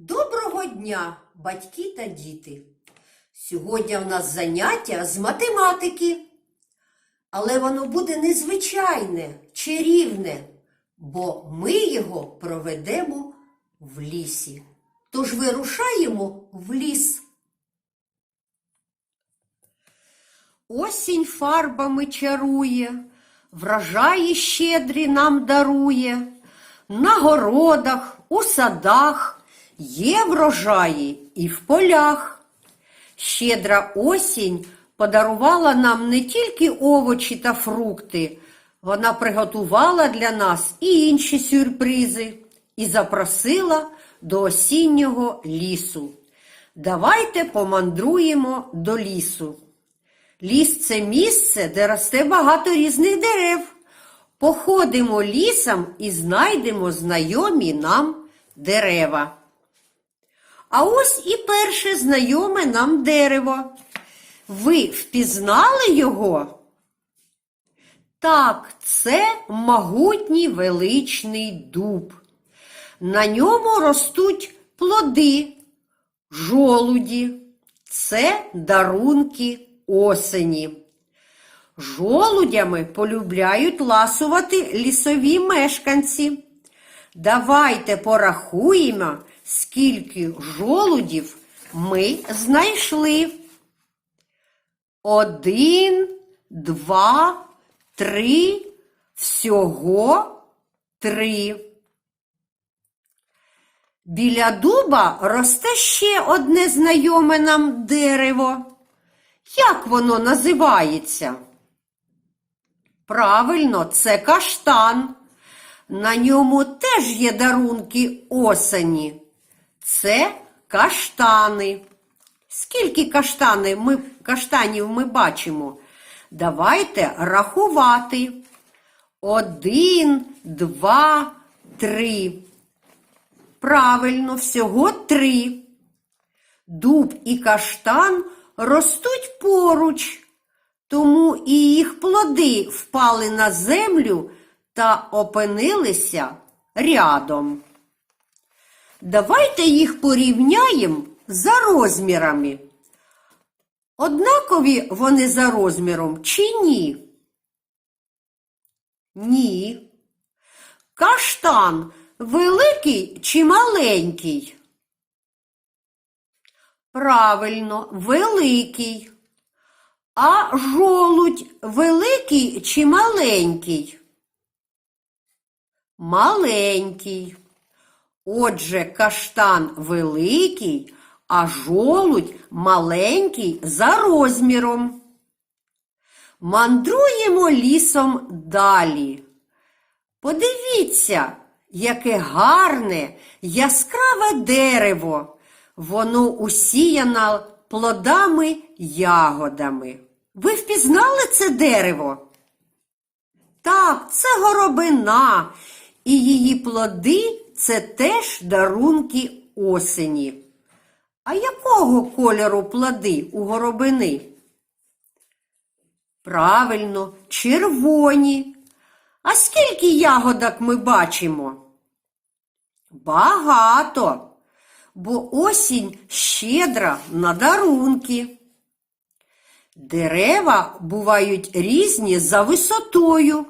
Доброго дня, батьки та діти! Сьогодні в нас заняття з математики. Але воно буде незвичайне, чарівне, бо ми його проведемо в лісі. Тож вирушаємо в ліс. Осінь фарбами чарує, врожаї щедрі нам дарує. На городах, у садах є врожаї і в полях. Щедра осінь подарувала нам не тільки овочі та фрукти, вона приготувала для нас і інші сюрпризи і запросила до осіннього лісу. Давайте помандруємо до лісу. Ліс це місце, де росте багато різних дерев. Походимо лісом і знайдемо знайомі нам дерева. А ось і перше знайоме нам дерево. Ви впізнали його? Так, це могутній величний дуб. На ньому ростуть плоди, жолуді. Це дарунки осені. Жолудями полюбляють ласувати лісові мешканці. Давайте порахуємо, скільки жолудів ми знайшли. Один, два, три, всього три. Біля дуба росте ще одне знайоме нам дерево. Як воно називається? Правильно, це каштан. На ньому теж є дарунки осені. Це каштани. Скільки каштани ми, каштанів ми бачимо? Давайте рахувати. Один, два, три. Правильно, всього три. Дуб і каштан ростуть поруч, тому і їх плоди впали на землю та опинилися рядом. Давайте їх порівняємо за розмірами. Однакові вони за розміром чи ні? Ні. Каштан великий чи маленький? Правильно, великий. А жолудь великий чи маленький? Маленький. Отже, каштан великий, а жолудь маленький за розміром. Мандруємо лісом далі. Подивіться, яке гарне, яскраве дерево. Воно усіяно плодами ягодами. Ви впізнали це дерево? Так, це горобина, і її плоди це теж дарунки осені. А якого кольору плоди у горобини? Правильно, червоні. А скільки ягодок ми бачимо? Багато, бо осінь щедра на дарунки. Дерева бувають різні за висотою.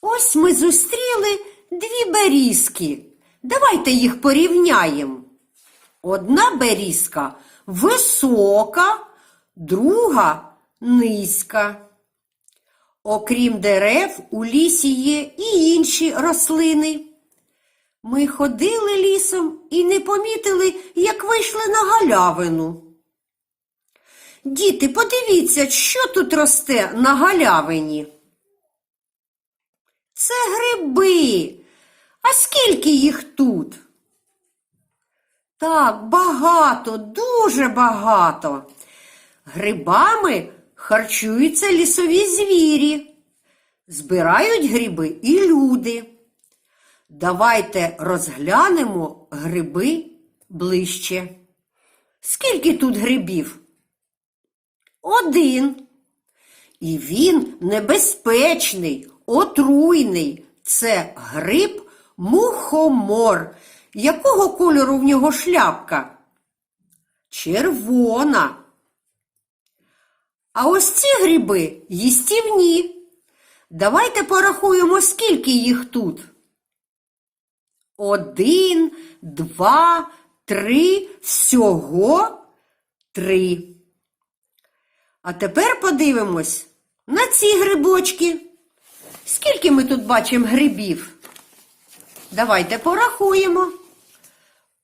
Ось ми зустріли дві берізки. Давайте їх порівняємо. Одна берізка висока, друга низька. Окрім дерев, у лісі є і інші рослини. Ми ходили лісом і не помітили, як вийшли на галявину. Діти, подивіться, що тут росте на галявині. Це гриби. А скільки їх тут? Так, багато, дуже багато. Грибами харчуються лісові звірі. Збирають гриби і люди. Давайте розглянемо гриби ближче. Скільки тут грибів? Один. І він небезпечний, отруйний. Це гриб мухомор. Якого кольору в нього шляпка? Червона. А ось ці гриби їстівні. Давайте порахуємо, скільки їх тут. Один, два, три, всього три. А тепер подивимось на ці грибочки. Скільки ми тут бачимо грибів? Давайте порахуємо.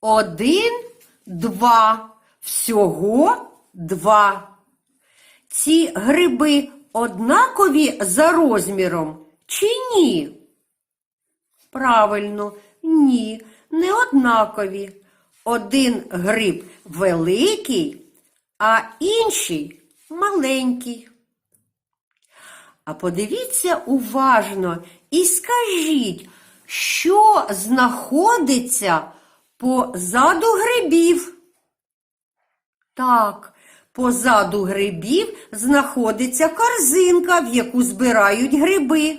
Один, два. Всього два. Ці гриби однакові за розміром чи ні? Правильно, ні, не однакові. Один гриб великий, а інший маленький. А подивіться уважно і скажіть, що знаходиться позаду грибів. Так, позаду грибів знаходиться корзинка, в яку збирають гриби.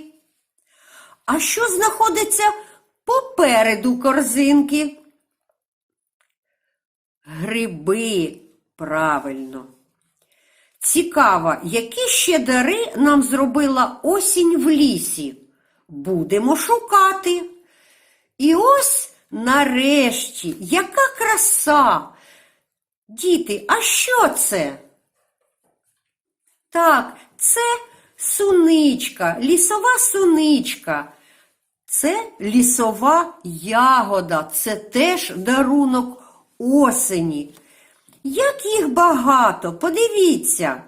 А що знаходиться попереду корзинки? Гриби, правильно. Цікаво, які ще дари нам зробила осінь в лісі. Будемо шукати. І ось нарешті, яка краса! Діти, а що це? Так, це суничка, лісова суничка. Це лісова ягода, це теж дарунок осені. Як їх багато, подивіться.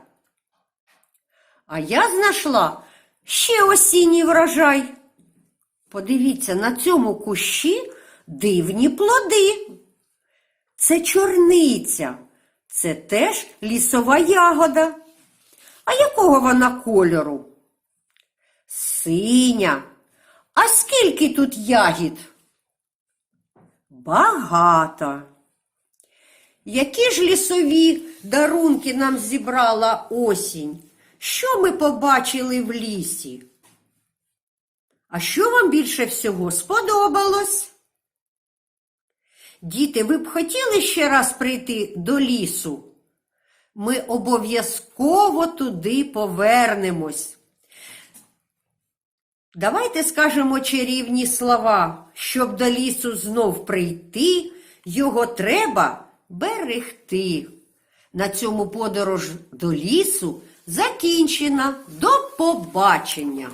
А я знайшла ще осінній врожай. Подивіться, на цьому кущі дивні плоди. Це чорниця, це теж лісова ягода. А якого вона кольору? Синя. А скільки тут ягід? Багато. Які ж лісові дарунки нам зібрала осінь? Що ми побачили в лісі? А що вам більше всього сподобалось? Діти, ви б хотіли ще раз прийти до лісу? Ми обов'язково туди повернемось. Давайте скажемо чарівні слова, щоб до лісу знов прийти, його треба берегти. На цьому подорож до лісу закінчена. До побачення!